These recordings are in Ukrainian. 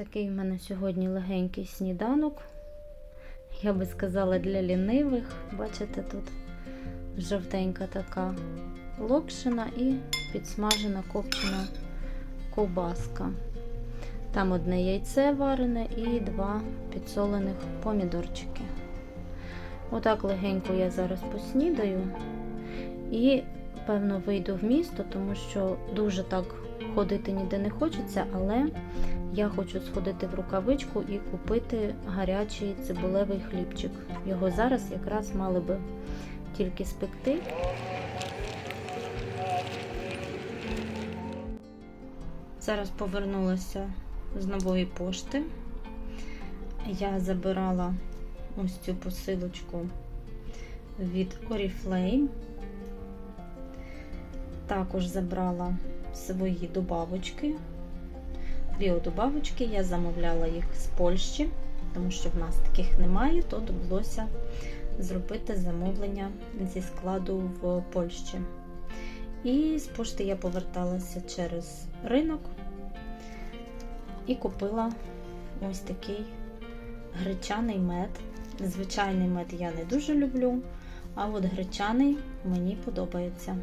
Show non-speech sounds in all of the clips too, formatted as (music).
Такий в мене сьогодні легенький сніданок. Я би сказала, для лінивих. Бачите, тут жовтенька така локшина і підсмажена копчена ковбаска. Там одне яйце варене і два підсолених помідорчики. Отак легенько я зараз поснідаю і, певно, вийду в місто, тому що дуже так ходити ніде не хочеться, але я хочу сходити в рукавичку і купити гарячий цибулевий хлібчик. Його зараз якраз мали би тільки спекти. Зараз повернулася з нової пошти. Я забирала ось цю посилочку від Oriflame. Також забрала свої добавочки. Біодобавочки. Я замовляла їх з Польщі, тому що в нас таких немає, то довелося зробити замовлення зі складу в Польщі. І з пошти я поверталася через ринок і купила ось такий гречаний мед. Звичайний мед я не дуже люблю, а от гречаний мені подобається.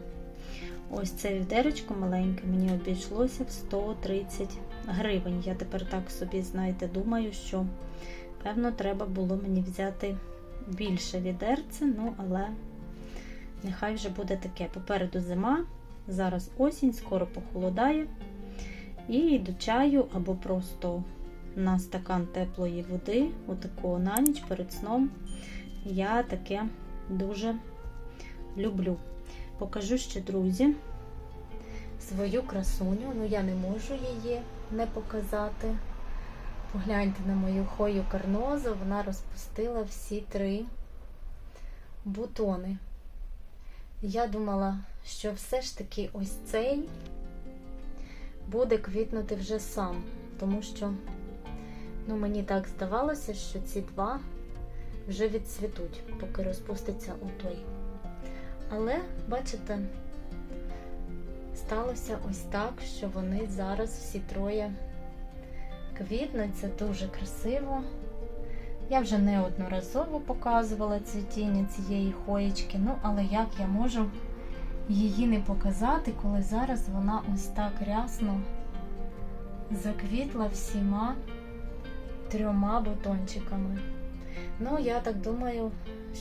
Ось це відеречко маленьке мені обійшлося в 130 гривень. Я тепер так собі, знаєте, думаю, що, певно, треба було мені взяти більше відерце, ну, але нехай вже буде таке. Попереду зима, зараз осінь, скоро похолодає. І до чаю або просто на стакан теплої води, отакого на ніч перед сном. Я таке дуже люблю. Покажу ще, друзі, свою красуню. Ну, я не можу її не показати. Погляньте на мою хою карнозу, вона розпустила всі три бутони. Я думала, що все ж таки ось цей буде квітнути вже сам, тому що ну, мені так здавалося, що ці два вже відцвітуть, поки розпуститься у той. Але, бачите, сталося ось так, що вони зараз всі троє квітнуть. Це дуже красиво. Я вже неодноразово показувала цвітіння цієї хоєчки, ну, але як я можу її не показати, коли зараз вона ось так рясно заквітла всіма трьома бутончиками. Ну, я так думаю,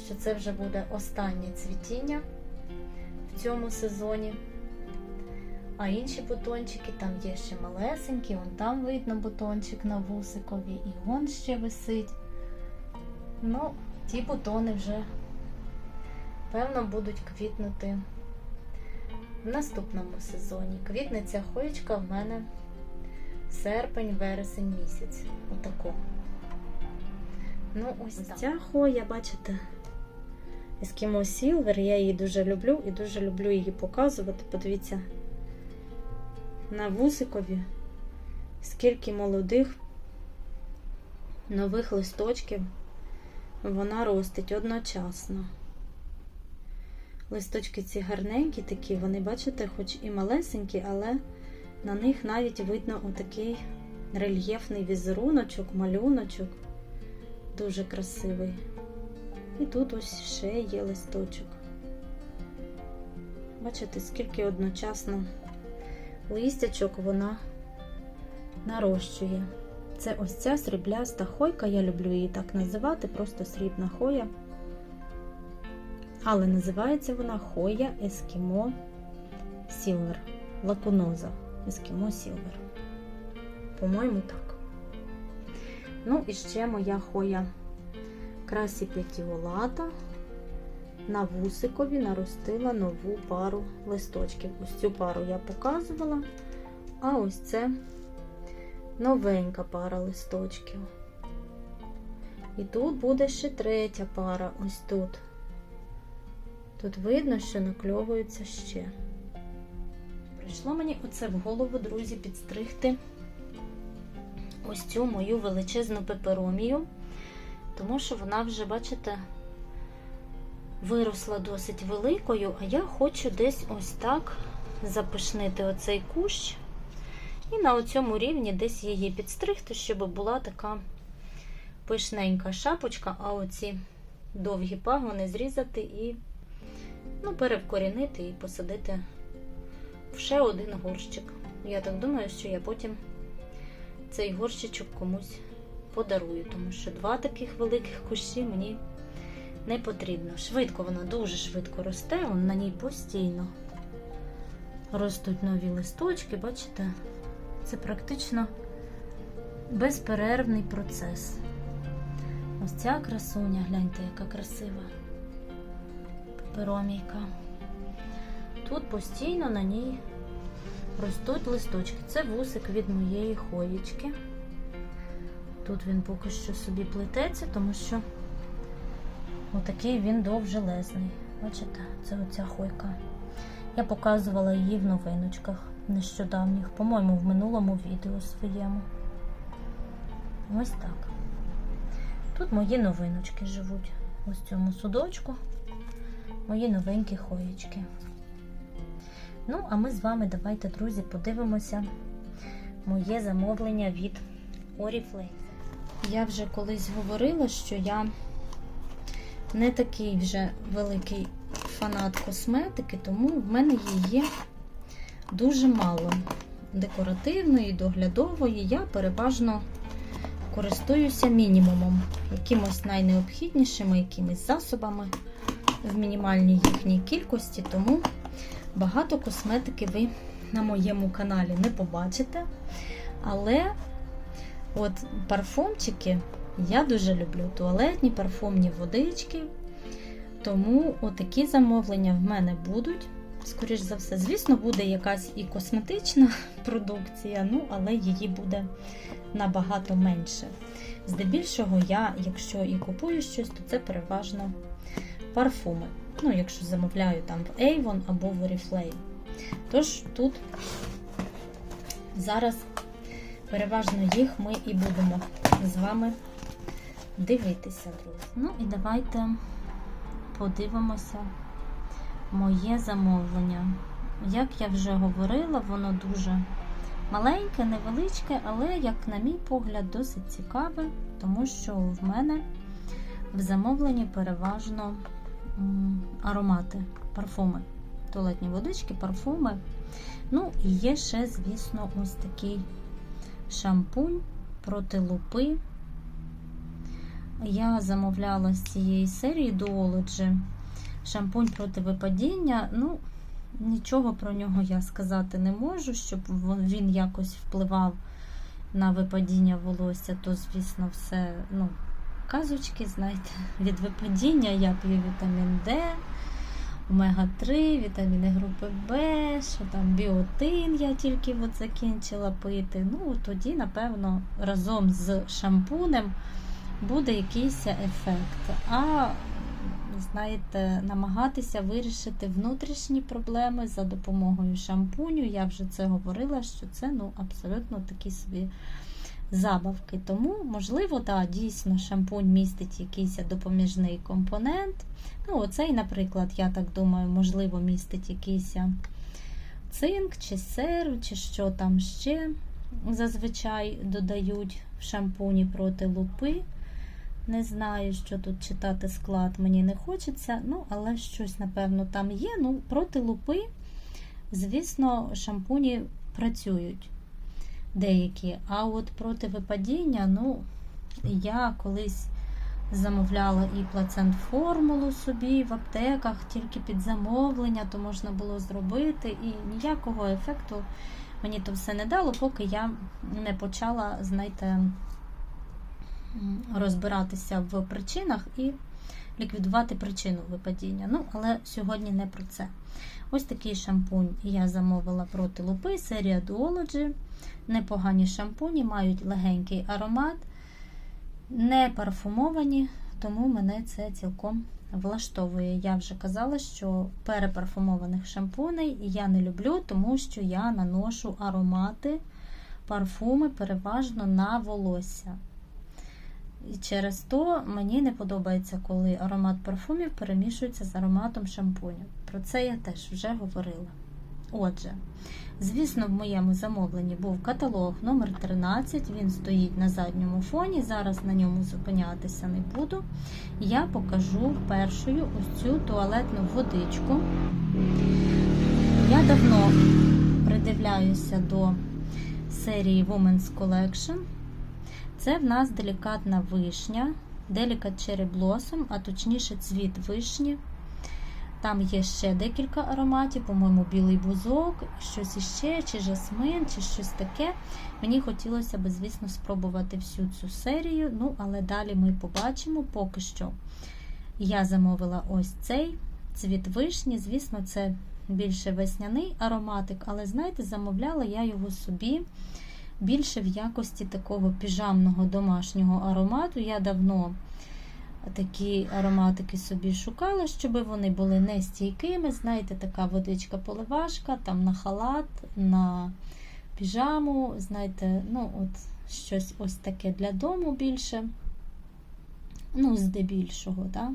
що це вже буде останнє цвітіння в цьому сезоні. А інші бутончики, там є ще малесенькі, вон там видно бутончик на вусикові, і вон ще висить. Ну, ті бутони вже, певно, будуть квітнути в наступному сезоні. Квітне ця хоєчка в мене серпень-вересень місяць. Отако. Ну, ось так. Ця хоя, бачите, Eskimo Silver, я її дуже люблю і дуже люблю її показувати. Подивіться, на вусикові, скільки молодих нових листочків вона ростить одночасно. Листочки ці гарненькі такі, вони, бачите, хоч і малесенькі, але на них навіть видно отакий рельєфний візеруночок, малюночок. Дуже красивий. І тут ось ще є листочок. Бачите, скільки одночасно листячок вона нарощує. Це ось ця срібляста хойка, я люблю її так називати, просто срібна хоя. Але називається вона Хоя Ескімо Сілвер. Лакуноза Ескімо Сілвер. По-моєму, так. Ну, і ще моя хоя красі п'ятіолата на вусикові наростила нову пару листочків. Ось цю пару я показувала, а ось це новенька пара листочків. І тут буде ще третя пара, ось тут. Тут видно, що накльовується ще. Прийшло мені оце в голову, друзі, підстригти ось цю мою величезну пеперомію, тому що вона вже, бачите, виросла досить великою, а я хочу десь ось так запишнити оцей кущ І на цьому рівні десь її підстригти, щоб була така пишненька шапочка, а оці довгі пагони зрізати і ну, перевкорінити і посадити в ще один горщик. Я так думаю, що я потім цей горщичок комусь подарую, тому що два таких великих кущі мені не потрібно. Швидко вона дуже швидко росте, на ній постійно ростуть нові листочки, бачите? Це практично безперервний процес. Ось ця красуня, гляньте, яка красива пеперомійка. Тут постійно на ній ростуть листочки. Це вусик від моєї хоєчки. Тут він поки що собі плететься, тому що отакий він довжелезний. Бачите, це оця хойка. Я показувала її в новиночках нещодавніх, по-моєму, в минулому відео своєму. Ось так. Тут мої новиночки живуть. Ось в цьому судочку. Мої новенькі хоєчки. Ну, а ми з вами давайте, друзі, подивимося моє замовлення від Oriflame. Я вже колись говорила, що я не такий вже великий фанат косметики, тому в мене її дуже мало. Декоративної, доглядової. Я переважно користуюся мінімумом, якимось найнеобхіднішими, якимись засобами в мінімальній їхній кількості, тому багато косметики ви на моєму каналі не побачите. Але от парфумчики я дуже люблю туалетні, парфумні водички. Тому отакі замовлення в мене будуть. Скоріш за все, звісно, буде якась і косметична (laughs) продукція, ну, але її буде набагато менше. Здебільшого, я, якщо і купую щось, то це переважно парфуми. Ну, якщо замовляю там в Avon або в Oriflame. Тож тут зараз переважно їх ми і будемо з вами дивитися, друзі. Ну і давайте подивимося моє замовлення. Як я вже говорила, воно дуже маленьке, невеличке, але, як на мій погляд, досить цікаве, тому що в мене в замовленні переважно аромати, парфуми, туалетні водички, парфуми. Ну, і є ще, звісно, ось такий шампунь проти лупи. Я замовляла з цієї серії Duology шампунь проти випадіння. Ну, нічого про нього я сказати не можу, щоб він якось впливав на випадіння волосся, то, звісно, все, ну, казочки, знаєте, (laughs) від випадіння я п'ю вітамін Д, омега-3, вітаміни групи В, що там біотин я тільки от закінчила пити. Ну, тоді, напевно, разом з шампунем буде якийсь ефект. А знаєте, намагатися вирішити внутрішні проблеми за допомогою шампуню. Я вже це говорила, що це ну, абсолютно такі собі забавки. Тому, можливо, да, дійсно шампунь містить якийсь допоміжний компонент. Ну, Оцей, наприклад, я так думаю, можливо, містить якийсь цинк, чи серу, чи що там ще зазвичай додають в шампуні проти лупи. Не знаю, що тут читати склад, мені не хочеться, ну, але щось, напевно, там є. Ну, проти лупи, звісно, шампуні працюють деякі. А от проти випадіння, ну, я колись замовляла і плацент формулу собі в аптеках, тільки під замовлення, то можна було зробити. І ніякого ефекту мені то все не дало, поки я не почала, знаєте, розбиратися в причинах і ліквідувати причину випадіння. Ну, але сьогодні не про це. Ось такий шампунь я замовила проти лупи, серія Duology. Непогані шампуні, мають легенький аромат, не парфумовані, тому мене це цілком влаштовує. Я вже казала, що перепарфумованих шампуней я не люблю, тому що я наношу аромати, парфуми переважно на волосся. І через то мені не подобається, коли аромат парфумів перемішується з ароматом шампуню. Про це я теж вже говорила. Отже, звісно, в моєму замовленні був каталог номер 13 він стоїть на задньому фоні. Зараз на ньому зупинятися не буду. Я покажу першою ось цю туалетну водичку. Я давно придивляюся до серії Women's Collection. Це в нас делікатна вишня, Cherry Blossom, а точніше цвіт вишні. Там є ще декілька ароматів, по-моєму, білий бузок, щось іще, чи жасмин, чи щось таке. Мені хотілося б, звісно, спробувати всю цю серію. Ну, але далі ми побачимо. Поки що я замовила ось цей цвіт вишні. Звісно, це більше весняний ароматик, але, знаєте, замовляла я його собі більше в якості такого піжамного домашнього аромату. Я давно такі ароматики собі шукала, щоб вони були не стійкими. Знаєте, така водичка поливашка, там на халат, на піжаму, знаєте, ну, от щось ось таке для дому більше. Ну, здебільшого, да?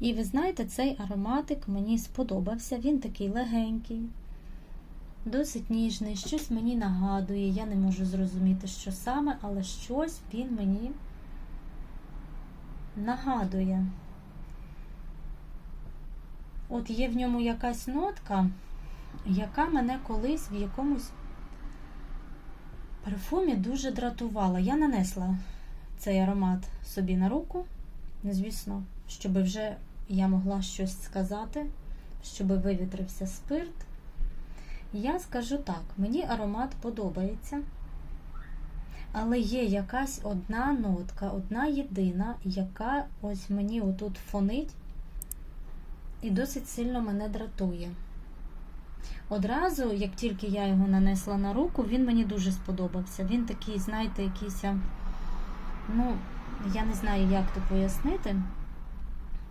І ви знаєте, цей ароматик мені сподобався. Він такий легенький, досить ніжний, щось мені нагадує. Я не можу зрозуміти, що саме, але щось він мені нагадує. От є в ньому якась нотка, яка мене колись в якомусь парфумі дуже дратувала. Я нанесла цей аромат собі на руку, звісно, щоб вже я могла щось сказати, щоб вивітрився спирт. Я скажу так, мені аромат подобається. Але є якась одна нотка, одна єдина, яка ось мені отут фонить і досить сильно мене дратує. Одразу, як тільки я його нанесла на руку, він мені дуже сподобався. Він такий, знаєте, якийсь, ну, я не знаю, як то пояснити.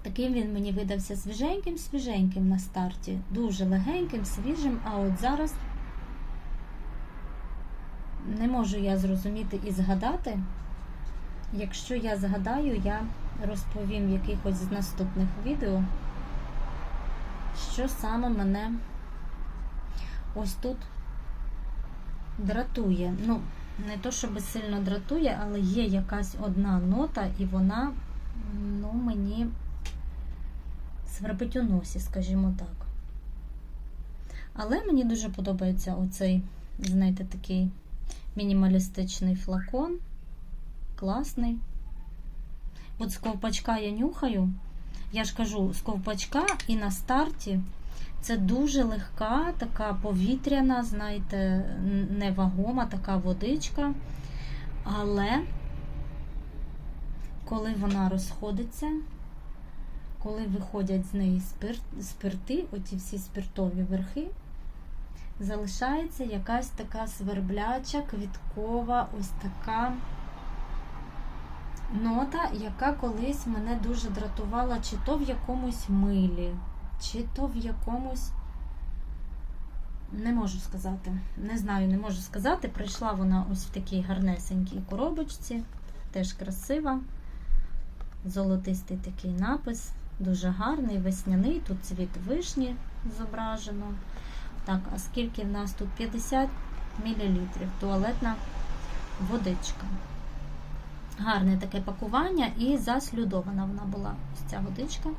Таким він мені видався свіженьким-свіженьким на старті, дуже легеньким, свіжим, а от зараз не можу я зрозуміти і згадати. Якщо я згадаю, я розповім в якихось з наступних відео, що саме мене ось тут дратує. Ну, не то, щоб сильно дратує, але є якась одна нота, і вона, ну, мені свербить у носі, скажімо так. Але мені дуже подобається оцей, знаєте, такий мінімалістичний флакон. Класний. От з ковпачка я нюхаю. Я ж кажу, з ковпачка і на старті це дуже легка, така повітряна, знаєте, невагома така водичка. Але коли вона розходиться, коли виходять з неї спирт, спирти, оті всі спиртові верхи, залишається якась така свербляча, квіткова, ось така нота, яка колись мене дуже дратувала, чи то в якомусь милі, чи то в якомусь. Не можу сказати. Не знаю, не можу сказати. Прийшла вона ось в такій гарнесенькій коробочці, теж красива. Золотистий такий напис, дуже гарний, весняний. Тут цвіт вишні зображено. Так, а скільки в нас тут 50 мл туалетна водичка. Гарне таке пакування і заслюдована вона була. Ось ця водичка.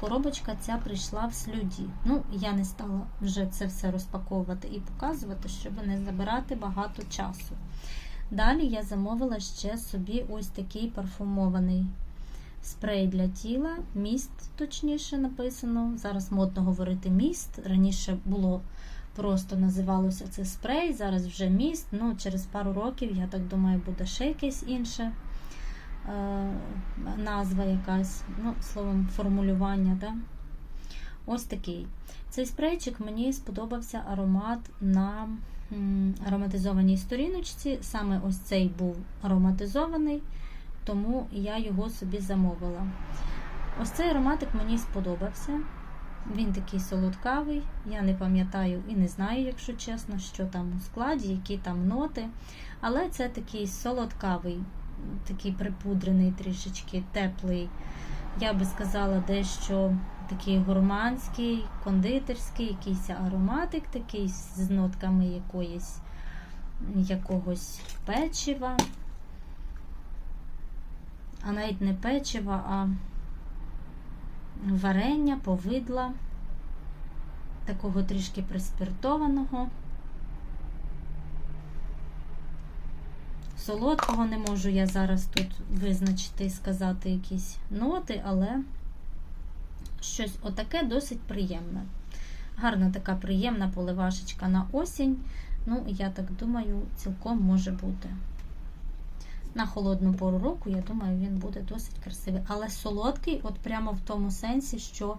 Коробочка ця прийшла в слюді. Ну, я не стала вже це все розпаковувати і показувати, щоб не забирати багато часу. Далі я замовила ще собі ось такий парфумований спрей для тіла, міст, точніше написано. Зараз модно говорити міст. Раніше було просто називалося це спрей, зараз вже міст. Ну, через пару років, я так думаю, буде ще якесь інше е, назва якась, ну, словом, формулювання. Да? Ось такий. Цей спрейчик мені сподобався аромат на ароматизованій сторіночці. Саме ось цей був ароматизований тому я його собі замовила. Ось цей ароматик мені сподобався. Він такий солодкавий, я не пам'ятаю і не знаю, якщо чесно, що там у складі, які там ноти. Але це такий солодкавий, такий припудрений, трішечки теплий. Я би сказала, дещо такий гурманський, кондитерський, якийсь ароматик такий з нотками якоїсь, якогось печива. А навіть не печива, а варення, повидла, такого трішки приспіртованого. Солодкого не можу я зараз тут визначити і сказати якісь ноти, але щось отаке досить приємне. Гарна така приємна поливашечка на осінь. Ну, я так думаю, цілком може бути. На холодну пору року, я думаю, він буде досить красивий. Але солодкий, от прямо в тому сенсі, що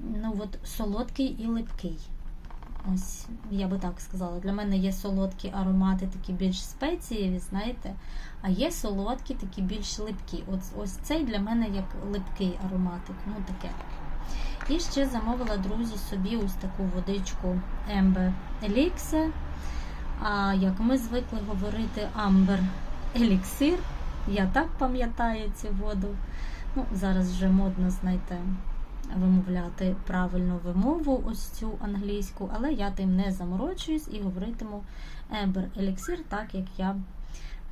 ну, от солодкий і липкий. Ось, я би так сказала. Для мене є солодкі аромати, такі більш спецієві, знаєте, а є солодкі, такі більш липкі. Ось, ось цей для мене як липкий ароматик. Ну таке. І ще замовила, друзі, собі ось таку водичку Ембер Еліксе. А як ми звикли говорити Амбер Еліксир, я так пам'ятаю цю воду. Ну, Зараз вже модно, знаєте, вимовляти правильну вимову, ось цю англійську, але я тим не заморочуюсь і говоритиму Ембер Еліксир, так як я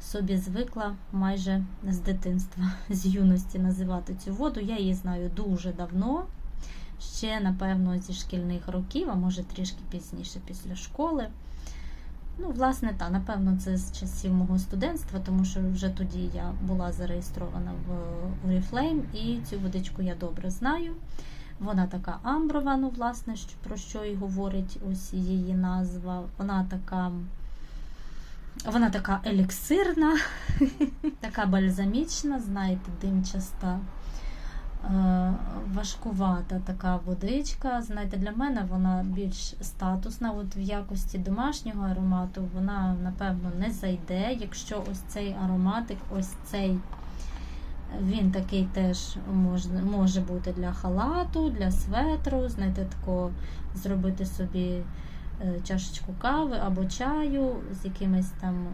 собі звикла майже з дитинства, з юності називати цю воду. Я її знаю дуже давно. Ще, напевно, зі шкільних років, а може трішки пізніше після школи. Ну, власне, та, напевно, це з часів мого студентства, тому що вже тоді я була зареєстрована в Oriflame, і цю водичку я добре знаю. Вона така амброва, ну, власне, про що і говорить ось її назва. Вона така. Вона така еліксирна, (laughs) така бальзамічна, знаєте, димчаста. Важкувата така водичка. Знаєте, для мене вона більш статусна. От в якості домашнього аромату вона, напевно, не зайде. Якщо ось цей ароматик, ось цей, він такий теж може, може бути для халату, для светру, знаєте, тако зробити собі чашечку кави або чаю з якимись там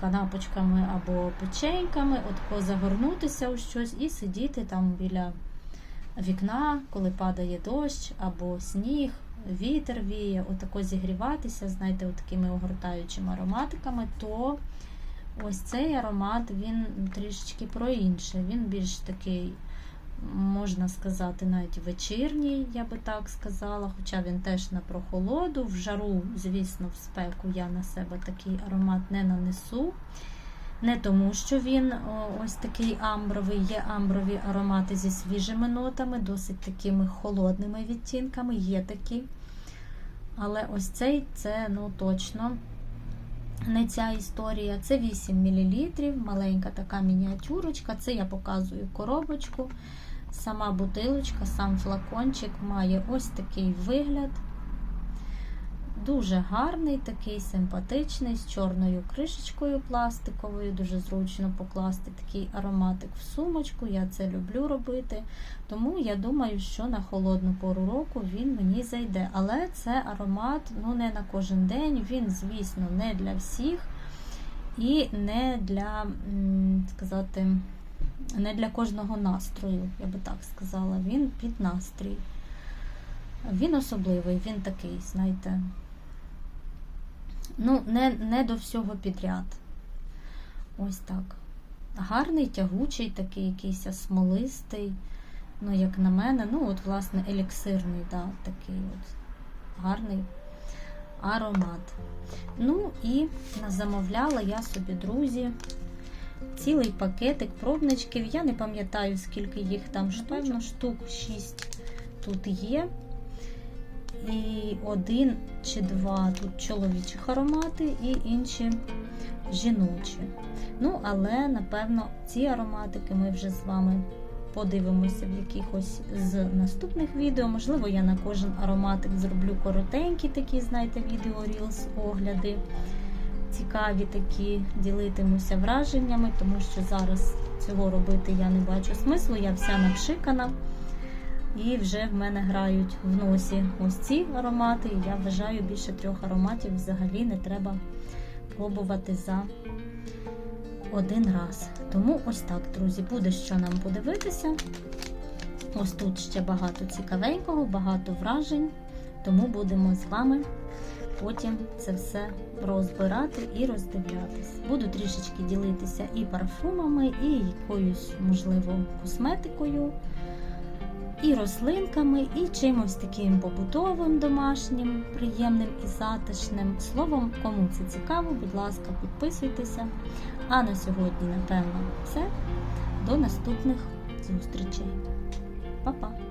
канапочками або печеньками, отко загорнутися у щось і сидіти там біля вікна, коли падає дощ або сніг, вітер віє, отако зігріватися, знаєте, такими огортаючими ароматиками, то ось цей аромат він трішечки про інше. Він більш такий. Можна сказати, навіть вечірній, я би так сказала, хоча він теж на прохолоду. В жару, звісно, в спеку я на себе такий аромат не нанесу. Не тому, що він ось такий амбровий, є амброві аромати зі свіжими нотами, досить такими холодними відтінками, є такі. Але ось цей це ну, точно не ця історія. Це 8 мл, маленька така мініатюрочка. Це я показую коробочку. Сама бутилочка, сам флакончик має ось такий вигляд. Дуже гарний, такий симпатичний, з чорною кришечкою пластиковою. Дуже зручно покласти такий ароматик в сумочку. Я це люблю робити. Тому я думаю, що на холодну пору року він мені зайде. Але це аромат ну, не на кожен день. Він, звісно, не для всіх і не для, сказати, не для кожного настрою, я би так сказала. Він під настрій. Він особливий, він такий, знаєте, ну, не, не до всього підряд. Ось так. Гарний, тягучий, такий якийсь смолистий. Ну, як на мене, ну, от, власне, еліксирний, да, такий от гарний аромат. Ну, і замовляла я собі, друзі, цілий пакетик пробничків. Я не пам'ятаю, скільки їх там, певно, штук 6 тут є. І один чи два тут чоловічих аромати, і інші жіночі. Ну, але, напевно, ці ароматики ми вже з вами подивимося в якихось з наступних відео. Можливо, я на кожен ароматик зроблю коротенькі такі, знаєте, відео Reels огляди. Цікаві такі, ділитимуся враженнями, тому що зараз цього робити я не бачу смислу, я вся напшикана. І вже в мене грають в носі ось ці аромати. Я вважаю, більше трьох ароматів взагалі не треба пробувати за один раз. Тому ось так, друзі, буде що нам подивитися. Ось тут ще багато цікавенького, багато вражень, тому будемо з вами потім це все розбирати і роздивлятись. Буду трішечки ділитися і парфумами, і якоюсь, можливо, косметикою, і рослинками, і чимось таким побутовим, домашнім, приємним і затишним. Словом, кому це цікаво, будь ласка, підписуйтеся. А на сьогодні, напевно, все. До наступних зустрічей. Па-па!